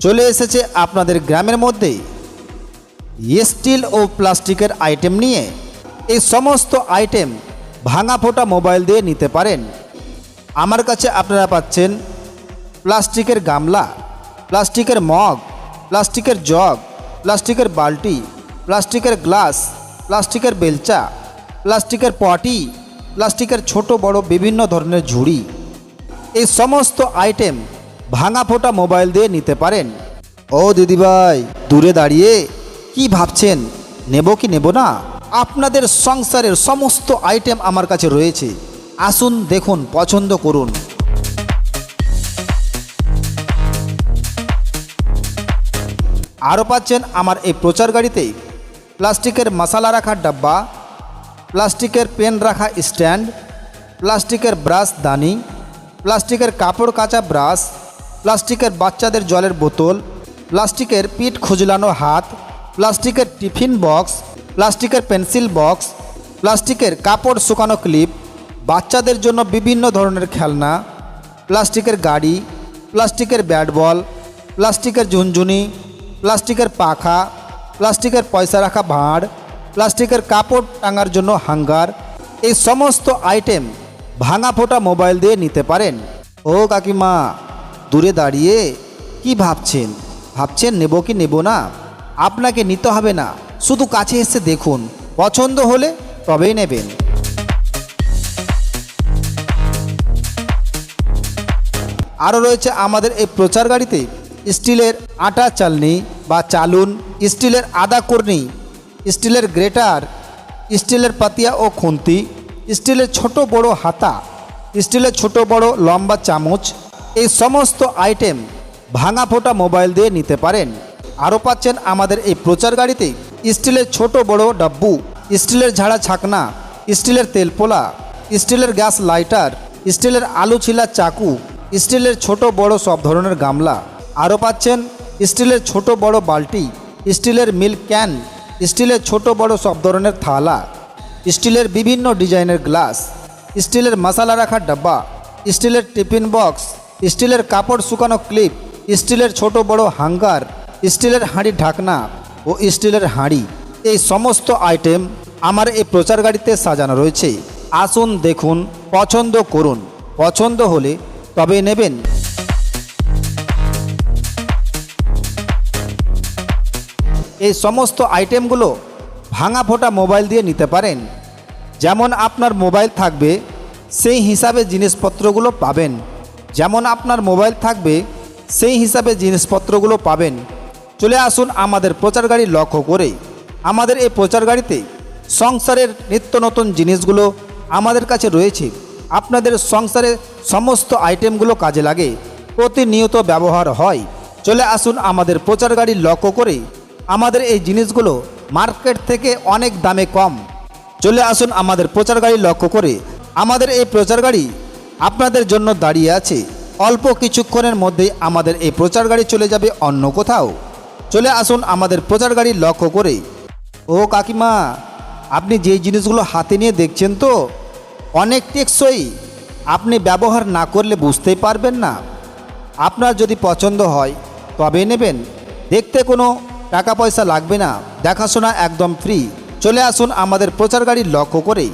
চলে এসেছে আপনাদের গ্রামের মধ্যে। স্টিল ও প্লাস্টিকের আইটেম নিয়ে এই সমস্ত আইটেম ভাঙা ফোটা মোবাইল দিয়ে নিতে পারেন। আমার কাছে আপনারা পাচ্ছেন প্লাস্টিকের গামলা, প্লাস্টিকের মগ, প্লাস্টিকের জগ, প্লাস্টিকের বালটি প্লাস্টিকের গ্লাস, প্লাস্টিকের বেলচা, প্লাস্টিকের পটি, প্লাস্টিকের ছোট বড় বিভিন্ন ধরনের ঝুড়ি। এই সমস্ত আইটেম ভাঙা ফোটা মোবাইল দিয়ে নিতে পারেন। ও দিদিভাই, দূরে দাঁড়িয়ে কি ভাবছেন? নেব কি নেব না? আপনাদের সংসারের সমস্ত আইটেম আমার কাছে রয়েছে। আসুন দেখুন, পছন্দ করুন। আরও পাচ্ছেন আমার এই প্রচার গাড়িতে। প্লাস্টিকের মশালা রাখার ডাব্বা, প্লাস্টিকের পেন রাখা স্ট্যান্ড, প্লাস্টিকের ব্রাশ দানি, প্লাস্টিকের কাপড় কাচা ব্রাশ প্লাস্টিকের বাচ্চাদের জলের বোতল, প্লাস্টিকের পিঠ খুজলানো হাত, প্লাস্টিকের টিফিন বক্স, প্লাস্টিকের পেন্সিল বক্স, প্লাস্টিকের কাপড় শুকানো ক্লিপ, বাচ্চাদের জন্য বিভিন্ন ধরনের খেলনা, প্লাস্টিকের গাড়ি, প্লাস্টিকের ব্যাট বল প্লাস্টিকের ঝুনঝুনি, প্লাস্টিকের পাখা, প্লাস্টিকের পয়সা রাখা ভাঁড়, প্লাস্টিকের কাপড় টাঙার জন্য হাঙ্গার, এই সমস্ত আইটেম ভাঙা ফোটা মোবাইল দিয়ে নিতে পারেন। ও কাকিমা দূরে দাঁড়িয়ে কি ভাবছেন? ভাবছেন নেব কি নেব না? আপনাকে নিতে হবে না। শুধু কাছে এসে দেখুন। পছন্দ হলে তবেই নেবেন। আরও রয়েছে আমাদের এই প্রচার গাড়িতে স্টিলের আটা চালনি বা চালুন, স্টিলের আদা কর্নি, স্টিলের গ্রেটার, স্টিলের পাতিয়া ও খুন্তি, স্টিলের ছোট বড় হাতা, স্টিলের ছোট বড় লম্বা চামচ এই সমস্ত আইটেম ভাঙা ফোটা মোবাইল দিয়ে নিতে পারেন। আরও পাচ্ছেন আমাদের এই প্রচার গাড়িতে স্টিলের ছোট বড় ডাব্বু, স্টিলের ঝাড়া ছাকনা, স্টিলের তেলপোলা স্টিলের গ্যাস লাইটার, স্টিলের আলু ছিলা চাকু, স্টিলের ছোট বড় সব ধরনের গামলা। আরও পাচ্ছেন স্টিলের ছোট বড় বালতি, স্টিলের মিল্ক ক্যান, স্টিলের ছোট বড় সব ধরনের থালা, স্টিলের বিভিন্ন ডিজাইনের গ্লাস, স্টিলের মশলা রাখার ডাব্বা, স্টিলের টিফিন বক্স স্টিলের কাপড় শুকানো ক্লিপ, স্টিলের ছোট বড় হাঙ্গার, স্টিলের হাঁড়ি ঢাকনা ও স্টিলের হাঁড়ি। এই সমস্ত আইটেম আমার এই প্রচার গাড়িতে সাজানো রয়েছে। আসুন দেখুন, পছন্দ করুন। পছন্দ হলে তবে নেবেন। এই সমস্ত আইটেমগুলো ভাঙা ফোটা মোবাইল দিয়ে নিতে পারেন। যেমন আপনার মোবাইল থাকবে, সেই হিসাবে জিনিসপত্রগুলো পাবেন। যেমন আপনার মোবাইল থাকবে, সেই হিসাবে জিনিসপত্রগুলো পাবেন। চলে আসুন আমাদের প্রচার গাড়ি লক্ষ্য করে। আমাদের এই প্রচার গাড়িতে সংসারের নিত্য নতুন জিনিসগুলো আমাদের কাছে রয়েছে। আপনাদের সংসারে সমস্ত আইটেমগুলো কাজে লাগে। প্রতিনিয়ত ব্যবহার হয়। চলে আসুন আমাদের প্রচার গাড়ি লক্ষ্য করে। আমাদের এই জিনিসগুলো মার্কেট থেকে অনেক দামে কম। চলে আসুন আমাদের প্রচার গাড়ি লক্ষ্য করে। আমাদের এই প্রচার গাড়ি আপনাদের জন্য দাঁড়িয়ে আছে। অল্প কিছুক্ষণের মধ্যেই আমাদের এই প্রচার গাড়ি চলে যাবে অন্য কোথাও। চলে আসুন আমাদের প্রচার গাড়ি লক্ষ্য করে। ও কাকিমা, আপনি যে জিনিসগুলো হাতে নিয়ে দেখছেন তো, অনেক টেকসই। আপনি ব্যবহার না করলে বুঝতেই পারবেন না। আপনার যদি পছন্দ হয় তবে নেবেন। দেখতে কোনো টাকা পয়সা লাগবে না। দেখাশোনা একদম ফ্রি চলে আসুন আমাদের প্রচার গাড়ি লক্ষ্য করে।